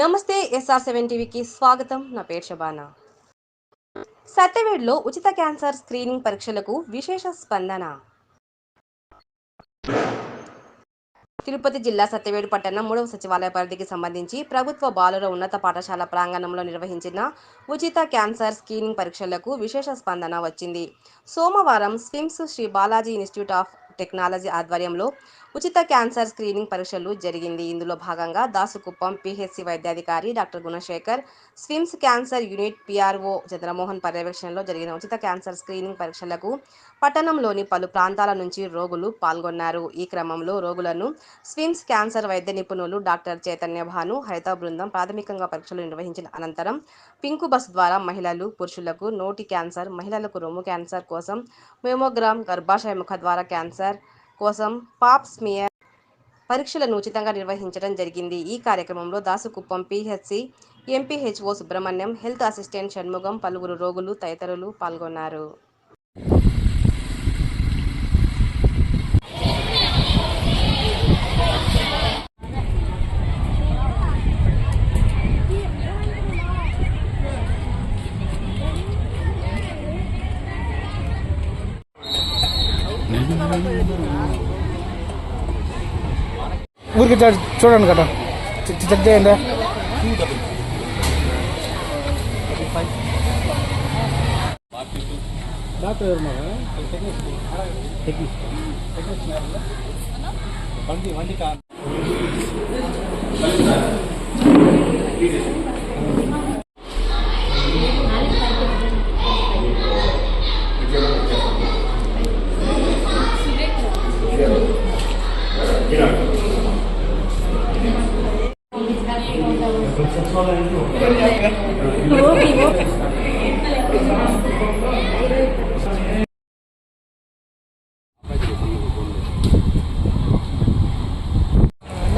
నమస్తే SR seven టీవీకి స్వాగతం. నా పేరు శబానా. సత్యవేడ్లో ఉచిత క్యాన్సర్ స్క్రీనింగ్ పరీక్షలకు విశేష స్పందన. తిరుపతి జిల్లా సత్యవేడు పట్టణం మూడవ సచివాలయ పరిధికి సంబంధించి ప్రభుత్వ బాలుర ఉన్నత పాఠశాల ప్రాంగణంలో నిర్వహించిన ఉచిత క్యాన్సర్ స్క్రీనింగ్ పరీక్షలకు విశేష స్పందన వచ్చింది. సోమవారం SVIMS Sri Balaji institute of technology ఆధ్వర్యంలో ఉచిత క్యాన్సర్ స్క్రీనింగ్ పరీక్షలు జరిగింది. ఇందులో భాగంగా దాసుకుప్పం పిహెచ్సి వైద్యాధికారి doctor Gunasekhar SVIMS cancer unit PRO Chandramohan పర్యవేక్షణలో జరిగిన ఉచిత క్యాన్సర్ స్క్రీనింగ్ పరీక్షలకు పట్టణంలోని పలు ప్రాంతాల నుంచి రోగులు పాల్గొన్నారు. ఈ క్రమంలో రోగులను స్విమ్స్ క్యాన్సర్ వైద్య నిపుణులు డాక్టర్ చైతన్య భాను హరిత బృందం ప్రాథమికంగా పరీక్షలు నిర్వహించిన అనంతరం పింకు బస్ ద్వారా మహిళలు పురుషులకు నోటి క్యాన్సర్ మహిళలకు రొమ్ము క్యాన్సర్ కోసం మెమోగ్రామ్ గర్భాశయ ముఖ ద్వారా క్యాన్సర్ కోసం పాప్ స్మియర్ పరీక్షలను ఉచితంగా నిర్వహించడం జరిగింది. ఈ కార్యక్రమంలో Dasukuppam PHC MPHO Subrahmanyam health assistant Shanmugam పలువురు రోగులు తదితరులు పాల్గొన్నారు. ఊరికి చూ- చూడండి కదా చె- చెక్ చేయండి డాక్టర్ ఎవరున్నారా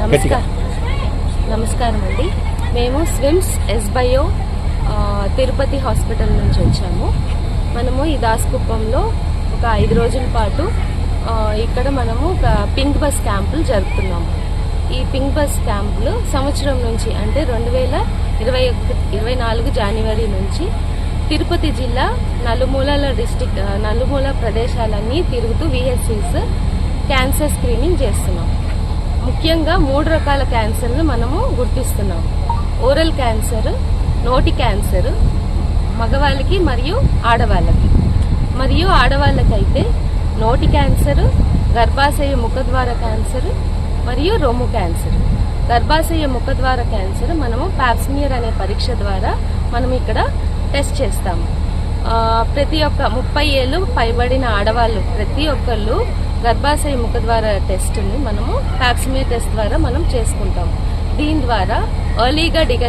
నమస్కారం. నమస్కారం అండి మేము స్విమ్స్ ఎస్బయో తిరుపతి హాస్పిటల్ నుంచి వచ్చాము. మనము ఈ దాస్కుప్పంలో ఒక ఐదు రోజుల పాటు ఇక్కడ మనము ఒక పింక్ బస్ క్యాంపులు జరుపుతున్నాము. ఈ పింక్ బస్ క్యాంపులు సంవత్సరం నుంచి అంటే రెండు వేల ఇరవై ఇరవై నాలుగు జనవరి నుంచి తిరుపతి జిల్లా నలుమూలల డిస్టిక్ నలుమూల ప్రదేశాలన్నీ తిరుగుతూ విహెచ్సిస్ క్యాన్సర్ స్క్రీనింగ్ చేస్తున్నాం. ముఖ్యంగా మూడు రకాల క్యాన్సర్లు మనము గుర్తిస్తున్నాం. ఓరల్ క్యాన్సర్ నోటి క్యాన్సర్ మగవాళ్ళకి మరియు ఆడవాళ్ళకి. మరియు ఆడవాళ్ళకైతే నోటి క్యాన్సర్ గర్భాశయ ముఖద్వార క్యాన్సర్ మరియు రొమ్ము క్యాన్సర్. గర్భాశయ ముఖద్వార క్యాన్సర్ మనము ప్యాప్స్మియర్ అనే పరీక్ష ద్వారా మనం ఇక్కడ టెస్ట్ చేస్తాము. ప్రతి ఒక్క ముప్పై ఏళ్ళు పైబడిన ఆడవాళ్ళు ప్రతి ఒక్కళ్ళు గర్భాశయ ముఖద్వార టెస్ట్ని మనము ప్యాప్స్మియర్ టెస్ట్ ద్వారా మనం చేసుకుంటాము. దీని ద్వారా ఎర్లీగా డిగ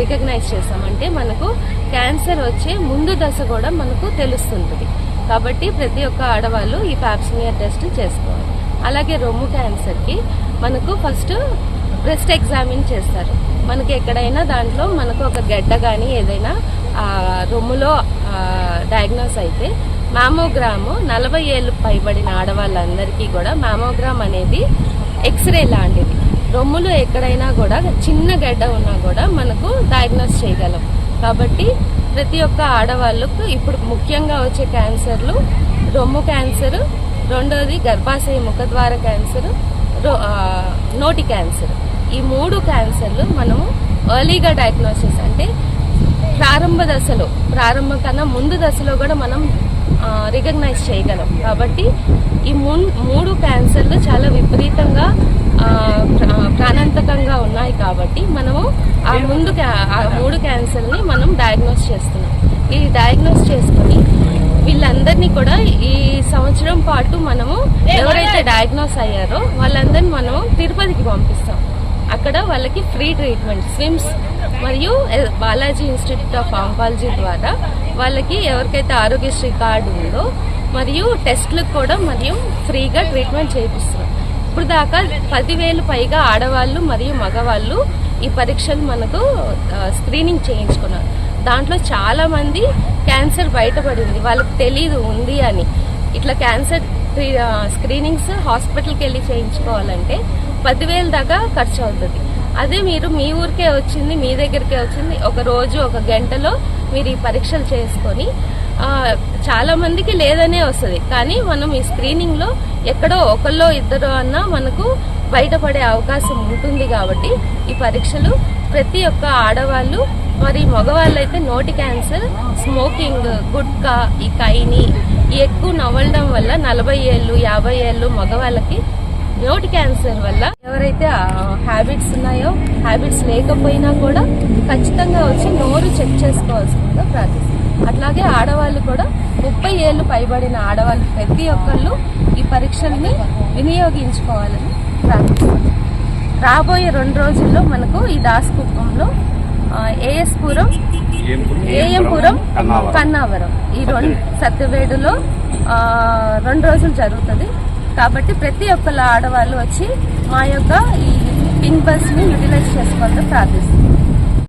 రికగ్నైజ్ చేస్తాం. అంటే మనకు క్యాన్సర్ వచ్చే ముందు దశ కూడా మనకు తెలుస్తుంటుంది. కాబట్టి ప్రతి ఒక్క ఆడవాళ్ళు ఈ ప్యాప్స్మియర్ టెస్ట్ చేసుకోవాలి. అలాగే రొమ్ము క్యాన్సర్కి మనకు ఫస్ట్ బ్రెస్ట్ ఎగ్జామిన్ చేస్తారు. మనకి ఎక్కడైనా దాంట్లో మనకు ఒక గడ్డ కానీ ఏదైనా రొమ్ములో డయాగ్నోస్ అయితే మ్యామోగ్రాము నలభై ఏళ్ళు పైబడిన ఆడవాళ్ళందరికీ కూడా మ్యామోగ్రామ్ అనేది ఎక్స్రే లాంటిది. రొమ్ములు ఎక్కడైనా కూడా చిన్న గడ్డ ఉన్నా కూడా మనకు డయాగ్నోస్ చేయగలం. కాబట్టి ప్రతి ఒక్క ఆడవాళ్ళకు ఇప్పుడు ముఖ్యంగా వచ్చే క్యాన్సర్లు రొమ్ము క్యాన్సరు రెండోది గర్భాశయ ముఖద్వార క్యాన్సర్ రో- నోటి క్యాన్సర్. ఈ మూడు క్యాన్సర్లు మనము ఎర్లీగా డయాగ్నోసిస్ అంటే ప్రారంభ దశలో ప్రారంభం కన్నా ముందు దశలో కూడా మనం రికగ్నైజ్ చేయగలం. కాబట్టి ఈ మూడు క్యాన్సర్లు చాలా విపరీతంగా ప్రాణాంతకంగా ఉన్నాయి కాబట్టి మనము ఆ ముందు ఆ మూడు క్యాన్సర్ని మనం డయాగ్నోస్ చేస్తున్నాం. ఈ డయాగ్నోస్ చేసుకుని వీళ్ళందరినీ కూడా ఈ సంవత్సరం పాటు మనము ఎవరైతే డయాగ్నోస్ అయ్యారో వాళ్ళందరినీ మనము తిరుపతికి పంపిస్తాం. అక్కడ వాళ్ళకి ఫ్రీ ట్రీట్మెంట్ స్విమ్స్ మరియు బాలాజీ ఇన్స్టిట్యూట్ ఆఫ్ ఆంకాలజీ ద్వారా వాళ్ళకి ఎవరికైతే ఆరోగ్యశ్రీ కార్డు ఉందో మరియు టెస్ట్లకు కూడా మరియు ఫ్రీగా ట్రీట్మెంట్ చేయిస్తున్నాం ఇప్పుడు దాకా పదివేలు పైగా ఆడవాళ్ళు మరియు మగవాళ్ళు ఈ పరీక్షలు మనకు స్క్రీనింగ్ చేయించుకున్నారు. దాంట్లో చాలా మంది క్యాన్సర్ బయటపడింది. వాళ్ళకి తెలీదు ఉంది అని. ఇట్లా క్యాన్సర్ స్క్రీనింగ్స్ హాస్పిటల్కి వెళ్ళి చేయించుకోవాలంటే పదివేల దాకా ఖర్చు అవుతుంది అదే మీరు మీ ఊరికే వచ్చింది మీ దగ్గరికే వచ్చింది ఒక రోజు ఒక గంటలో మీరు ఈ పరీక్షలు చేసుకొని చాలా మందికి లేదనే వస్తుంది. కానీ మనం ఈ స్క్రీనింగ్లో ఎక్కడో ఒకళ్ళో ఇద్దరు అన్నా మనకు బయటపడే అవకాశం ఉంటుంది కాబట్టి ఈ పరీక్షలు ప్రతి ఒక్క ఆడవాళ్ళు మరి మగవాళ్ళైతే నోటి క్యాన్సర్ స్మోకింగ్ గుట్కా ఈ కైని ఈ ఎక్కువ నవ్వడం వల్ల నలభై ఏళ్ళు యాభై ఏళ్ళు మగవాళ్ళకి నోటి క్యాన్సర్ వల్ల ఎవరైతే హ్యాబిట్స్ ఉన్నాయో హ్యాబిట్స్ లేకపోయినా కూడా ఖచ్చితంగా వచ్చి నోరు చెక్ చేసుకోవాల్సిందిగా ప్రార్థిస్తుంది అట్లాగే ఆడవాళ్ళు కూడా ముప్పై ఏళ్ళు పైబడిన ఆడవాళ్ళు ప్రతి ఒక్కళ్ళు ఈ పరీక్షల్ని వినియోగించుకోవాలని ప్రార్థిస్తుంది రాబోయే రెండు రోజుల్లో మనకు ఈ దాసకుప్పంలో ఏఎస్ పురం ఏఎంపురం కన్నావరం. ఈ రెండు సత్యవేడులో రెండు రోజులు జరుగుతుంది. కాబట్టి ప్రతి ఒక్కళ్ళ ఆడవాళ్ళు వచ్చి మా యొక్క ఈ పింక్ బస్ని యూటిలైజ్ చేసుకోవాలని ప్రార్థిస్తుంది